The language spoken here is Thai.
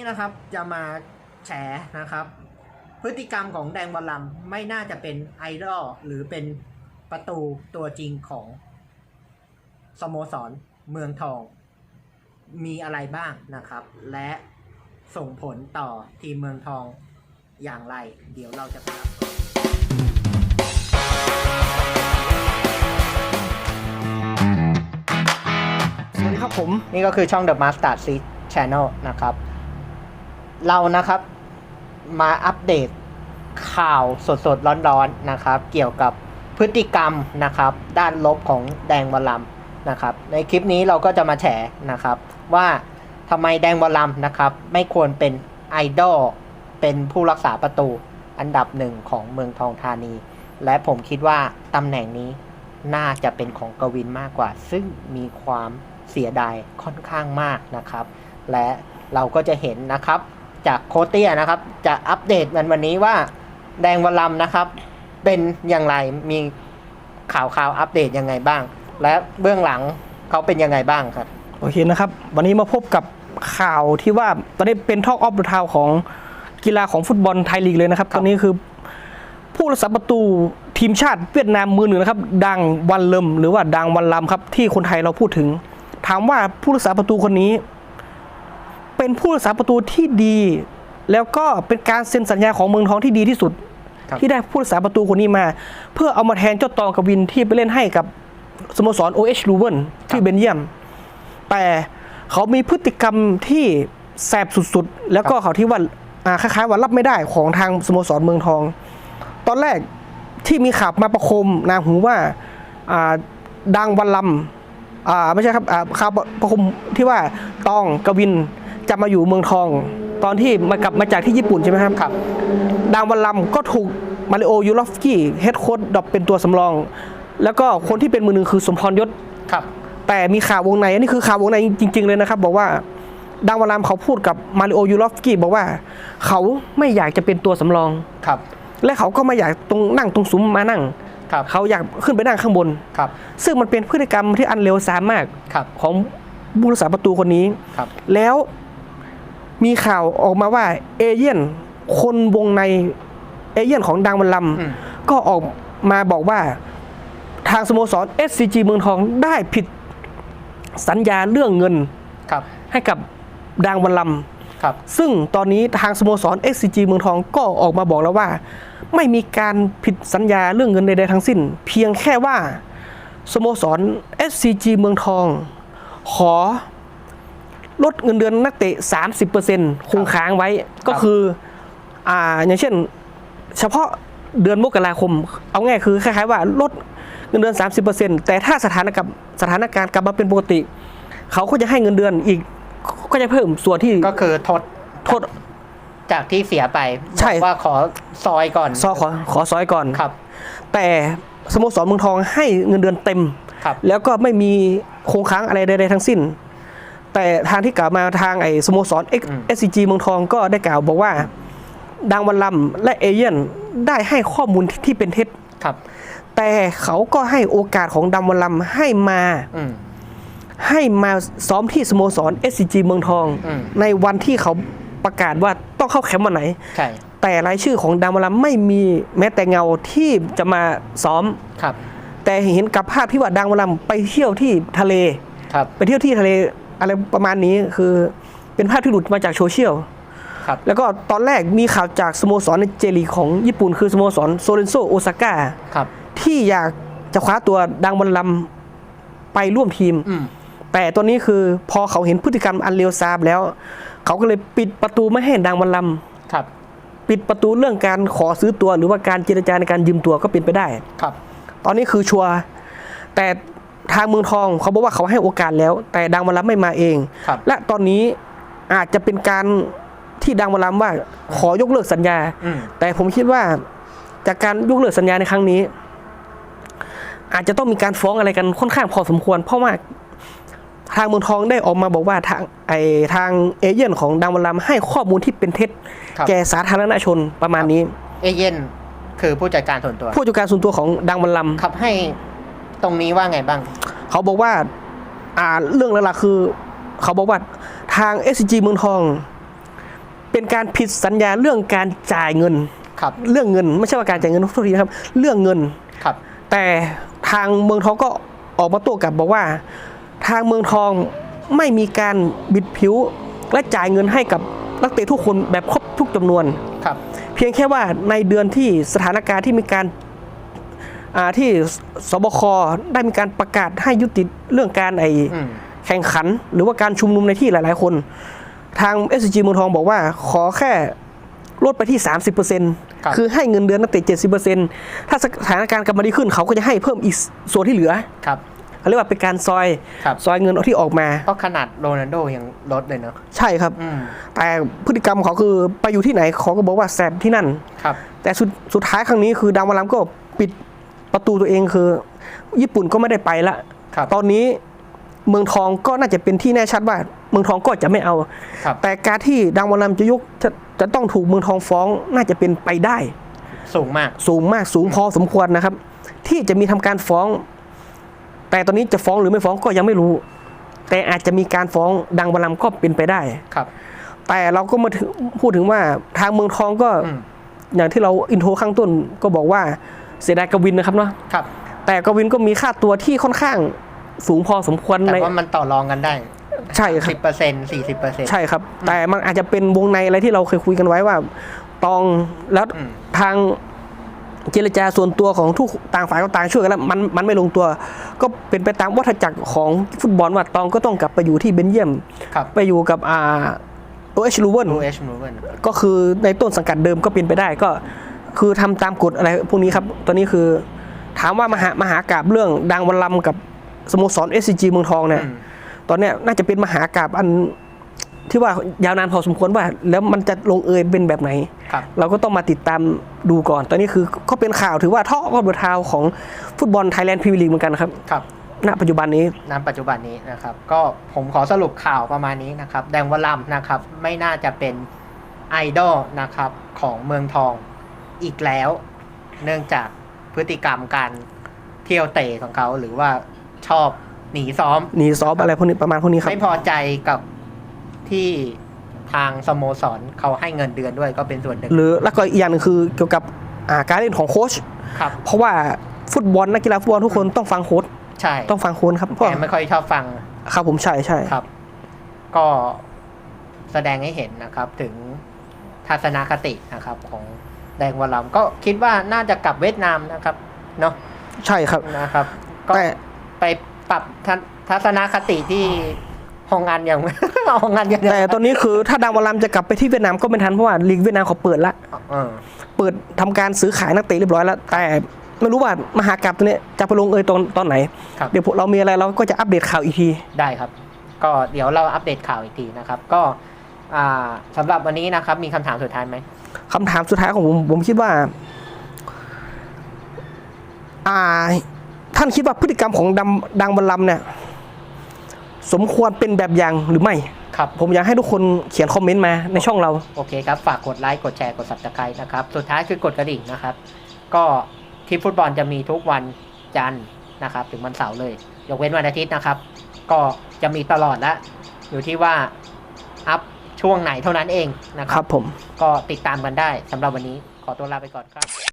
นี่นะครับจะมาแฉนะครับ พฤติกรรมของแดงบอลลัมไม่น่าจะเป็นไอดอลหรือเป็นประตูตัวจริงของสโมสรเมืองทอง มีอะไรบ้างนะครับ และส่งผลต่อทีมเมืองทองอย่างไร เดี๋ยวเราจะไปรับชมสวัสดีครับผม นี่ก็คือช่อง The Master Seed Channel นะครับ เรานะครับมาอัปเดตข่าวสดๆ ร้อนๆนะครับ เกี่ยวกับพฤติกรรมนะครับ ด้านลบของแดงบอลลัมนะครับ ในคลิปนี้เราก็จะมาแฉนะครับ ว่าทำไมแดงบอลลัมนะครับ ไม่ควรเป็นไอดอลเป็นผู้รักษาประตูอันดับหนึ่งของเมืองทองธานี และผมคิดว่าตำแหน่งนี้น่าจะเป็นของกวินมากกว่า ซึ่งมีความเสียดายค่อนข้างมากนะครับ และเราก็จะเห็นนะครับ จากโคเตียนะครับ จะอัปเดตมันวันนี้ว่าแดงวลัมนะครับ เป็นอย่างไรมีข่าวข่าวอัปเดตยังไงบ้าง และเบื้องหลังเขาเป็นยังไงบ้างครับ โอเคนะครับ วันนี้มาพบกับข่าวที่ว่าตอนนี้เป็นทอกออฟเดอะทาวของกีฬาของฟุตบอลไทยลีกเลยนะครับรบตอนนี้คือ ผู้รักษาประตูทีมชาติเวียดนามมือหนึ่งนะครับ ดังวันเลมหรือว่าดังวันลำครับ ที่คนไทยเราพูดถึง ถามว่าผู้รักษาประตูคนนี้ เป็นผู้รักษาประตูที่ดี แล้วก็เป็นการเซ็นสัญญาของเมืองทองที่ดีที่สุดครับที่ได้ผู้รักษาประตูคนนี้มา เพื่อเอามาแทนเจ้าตองกวินที่ไปเล่นให้กับสโมสร OH ลูเวนที่เบนเยียม แต่เขามีพฤติกรรมที่แสบสุดๆ แล้วก็เขาที่ว่าอ่าคล้ายๆว่ารับไม่ได้ของทางสโมสรเมืองทอง ตอนแรกที่มีข่าวมาประคมนางหูว่าอ่าดังวันลำอ่าไม่ใช่ครับอ่าข่าวประคมที่ว่าตองกวิน จะมาอยู่เมืองทอง ตอนที่มากลับมาจากที่ญี่ปุ่นใช่ไหมครับครับดังวันลำก็ถูกมาริโอยูรอฟสกี้เฮดโค้ดดรอปเป็นตัวสำรอง แล้วก็คนที่เป็นมือหนึ่งคือสมพรยศ ครับ แต่มีข่าววงในอันนี้คือข่าววงในจริง ๆ เลยนะครับ บอกว่าดังวารามเขาพูดกับมาริโอยูรอฟสกี้บอกว่า เขาไม่อยากจะเป็นตัวสำรอง ครับ และเขาก็ไม่อยากตรงนั่งตรงซุ้มมานั่ง ครับ เขาอยากขึ้นไปนั่งข้างบน ครับ ซึ่งมันเป็นพฤติกรรมที่อันเลวทรามมากครับ ของผู้รักษาประตูคนนี้ ครับ แล้ว มีข่าวออกมาว่าเอเย่นคนวงในเอเย่นของดังวันลอืมำก็ออกมาบอกว่าทางสโมสร SCG เมืองทองได้ผิดสัญญาเรื่องเงินครับให้กับดังวันลครับำซึ่งตอนนี้ทางสโมสร SCG เมืองทองก็ออกมาบอกแล้วว่า ไม่มีการผิดสัญญาเรื่องเงินใดๆทั้งสิ้น เพียงแค่ว่าสโมสร SCG เมืองทอง ขอ ลดเงินเดือนนักเตะ 30%คงค้างไว้ก็คืออ่าอย่างเช่น เฉพาะเดือนมกราคม เอาง่ายคือคล้ายๆว่าลดเงินเดือน 30%แต่ถ้าสถานกับสถานการณ์กลับมาเป็นปกติ เขาก็จะให้เงินเดือนอีกก็จะเพิ่มส่วนที่ก็คือทดโทษจากที่เสียไปใช่บอกว่าขอซอยก่อนซอขอขอซอยก่อนครับ แต่สโมสรเมืองทองให้เงินเดือนเต็มครับแล้วก็ไม่มีโครงค้างอะไรใดๆทั้งสิ้น แต่ทางที่กล่าวมาทางไอ้สโมสรอืม SCG เมืองทองก็ได้กล่าวบอกว่า ดังวันลำและเอเย่นได้ให้ข้อมูลที่เป็นเท็จครับ แต่เขาก็ให้โอกาสของดังวันลำให้มาอืมให้มาซ้อมที่สโมสร SCG เมืองทองอืมในวันที่เขาประกาศว่าต้องเข้าแคมป์วันไหนใช่แต่รายชื่อของดังวันลำไม่มีแม้แต่เงาที่จะมาซ้อมครับ แต่เห็นกับภาพที่ว่าดังวันลำไปเที่ยวที่ทะเลครับไปเที่ยวที่ทะเล อะไรประมาณนี้คือเป็นภาพที่หลุดมาจากโซเชียลครับแล้วก็ตอนแรกมีข่าวจากสโมสรในเจลีกของญี่ปุ่นคือสโมสรโซเรนโซโอซาก้าครับที่อยากจะคว้าตัวดังวันลำไปร่วมทีมอืมแต่ตอนนี้คือพอเขาเห็นพฤติกรรมอันเลวทรามแล้ว เขาก็เลยปิดประตูไม่ให้ดังวันลครับำปิดประตูเรื่องการขอซื้อตัวหรือว่าการเจรจาในการยืมตัวก็เป็นไปได้ครับ ตอนนี้คือชัวร์แต่ ทางเมืองทองเขาบอกว่าเขาให้โอกาสแล้ว แต่ดังวันลำไม่มาเองครับและตอนนี้อาจจะเป็นการที่ดังวันลำว่าขอยกเลิกสัญญาอืมแต่ผมคิดว่าจากการยกเลิกสัญญาในครั้งนี้ อาจจะต้องมีการฟ้องอะไรกันค่อนข้างพอสมควร เพราะว่าทางเมืองทองได้ออกมาบอกว่าทางไอทางเอเย่นของดังวันลำให้ข้อมูลที่เป็นเท็จครับแก่สาธารณชนประมาณนี้ เอเย่นคือผู้จัดการส่วนตัว ผู้จัดการส่วนตัวของดังวันลำครับให้ ตรงนี้ว่าไงบ้าง เขาบอกว่าอ่าเรื่องหลักๆคือ เขาบอกว่าทาง SCG เมืองทอง เป็นการผิดสัญญาเรื่องการจ่ายเงินครับเรื่องเงินไม่ใช่ว่าการจ่ายเงินโทษทีนะครับ เรื่องเงินครับ แต่ทางเมืองทองก็ออกมาโต้กลับบอกว่า ทางเมืองทองไม่มีการบิดผิว และจ่ายเงินให้กับนักเตะทุกคนแบบครบทุกจำนวนครับ เพียงแค่ว่าในเดือนที่สถานการณ์ที่มีการอ่า ที่สบคได้มีการประกาศให้ยุติเรื่องการไออืมแข่งขัน หรือว่าการชุมนุมในที่หลาย ๆ คน ทาง s อ g เมืองทองบอกว่า ขอแค่ลดไปที่ 30%ครับคือให้เงินเดือนนักเตะ70%ถ้าสถานการณ์กลับมาดีขึ้น เขาก็จะให้เพิ่มอีกส่วนที่เหลือครับเขาเรียกว่าเป็นการซอยครับซอยเงินเอาที่ออกมาเพราะขนาดโรนัลโดยังลดเลยเนาะใช่ครับอืมแต่พฤติกรรมเขาคือไปอยู่ที่ไหนเขาก็บอกว่าแสบที่นั่นครับแต่สุดสุดท้ายครั้งนี้คือดาวมาลัมก็ปิด ประตูตัวเองคือ ญี่ปุ่นก็ไม่ได้ไปละครับตอนนี้เมืองทองก็น่าจะเป็นที่แน่ชัดว่า เมืองทองก็จะไม่เอาครับแต่การที่ดาวมาลัมจะยกจะจะต้องถูกเมืองทองฟ้องน่าจะเป็นไปได้ สูงมาก สูงมากสูงพอสมควรนะครับ ที่จะมีทำการฟ้อง แต่ตอนนี้จะฟ้องหรือไม่ฟ้องก็ยังไม่รู้ แต่อาจจะมีการฟ้องดังบัลลัมก็เป็นไปได้ครับ แต่เราก็มาถึงพูดถึงว่าทางเมืองทองก็อืมอย่างที่เราอินโทรข้างต้นก็บอกว่า เสียดายกวินนะครับเนาะครับ แต่กวินก็มีค่าตัวที่ค่อนข้างสูงพอสมควรแต่ในว่ามันต่อรองกันได้ ใช่ครัสิบบเปอร์เซ็นต์สี่สิบเปอร์เซ็นต์ใช่ครับ แต่มันอาจจะเป็นวงในอะไรที่เราเคยคุยกันไว้ว่า ตองแล้วอืมทางเจรจาส่วนตัวของทุกต่างฝ่ายก็ต่างช่วยกันแล้วมันมันไม่ลงตัว ก็เป็นไปตามวัฏจักรของฟุตบอลว่าตองก็ต้องกลับไปอยู่ที่เบนเยียมครับไปอยู่กับอ่าโอเอชลูเวนดูเอชมูเวนก็คือในต้นสังกัดเดิมก็เป็นไปได้ก็ คือทำตามกฎอะไรพวกนี้ครับ ตอนนี้คือ ถามว่ามหามหากราบเรื่องดังวันลำกับสโมสร SCG เมืองทองเนี่ย ตอนเนี้ยน่าจะเป็นมหากราบอันที่ว่ายาวนานพอสมควรว่า แล้วมันจะลงเอยเป็นแบบไหนครับเราก็ต้องมาติดตามดูก่อน ตอนนี้คือก็เป็นข่าวถือว่าท่อก็บทาวของฟุตบอลไทยแลนด์พรีเมียร์ลีกเหมือนกันครับ ครับณปัจจุบันนี้ณปัจจุบันนี้นะครับ ก็ผมขอสรุปข่าวประมาณนี้นะครับ แดงวลัมนะครับ ไม่น่าจะเป็นไอดอลนะครับของเมืองทอง อีกแล้ว เนื่องจากพฤติกรรมการเที่ยวเตะของเขาหรือว่าชอบหนีซ้อมหนีซอฟอะไรพวกนี้ประมาณพวกนี้ครับ ไม่พอใจกับที่ทางสโมสรเขาให้เงินเดือนด้วยก็เป็นส่วนหนึ่งหรือแล้วก็อีกอย่างหนึ่งคือเกี่ยวกับอ่าการเล่นของโค้ชครับ เพราะว่าฟุตบอลนักกีฬาฟุตบอลทุกคนต้องฟังโค้ชใช่ต้องฟังโค้ชครับเพราะแกไม่ค่อยชอบฟังครับผมใช่ใช่ครับ ก็แสดงให้เห็นนะครับ ถึงทัศนคตินะครับของ แดงวลัมก็คิดว่าน่าจะกลับเวียดนามนะครับเนาะใช่ครับนะครับ ก็แต่ไปปรับทัศทัศนคติที่ฮองอันอย่างฮองอันอย่างแต่ตอนนี้คือถ้าดาวลัมจะกลับไปที่เวียดนามก็ไม่ทันเพราะว่าลีกเวียดนามเขาเปิดละเออเปิดทำการซื้อขายนักเตะเรียบร้อยแล้ว แต่ไม่รู้ว่ามหากราบตัวเนี้ยจะไปลงเอยตอนตอนไหนครับเดี๋ยวพวกเรามีอะไรเราก็จะอัปเดตข่าวอีกทีได้ครับ ก็เดี๋ยวเราอัปเดตข่าวอีกทีนะครับ ก็อ่าสำหรับวันนี้นะครับ มีคำถามสุดท้ายไหม คำถามสุดท้ายของผมผมคิดว่า อ่า ท่านคิดว่าพฤติกรรมของดังดังบัลลัมเนี่ย สมควรเป็นแบบอย่างหรือไม่ ครับผมอยากให้ทุกคนเขียนคอมเมนต์มาในช่องเรา โอเคครับ ฝากกดไลค์ กดแชร์ กด subscribe นะครับ สุดท้ายคือกดกระดิ่งนะครับ ก็คลิปฟุตบอลจะมีทุกวันจันทร์นะครับ ถึงวันเสาร์เลย ยกเว้นวันอาทิตย์นะครับ ก็จะมีตลอดละ อยู่ที่ว่าอัพ ช่วงไหนเท่านั้นเองนะคครัรับบผมก็ติดตามกันได้สำหรับวันนี้ขอตัวลาไปก่อนครับ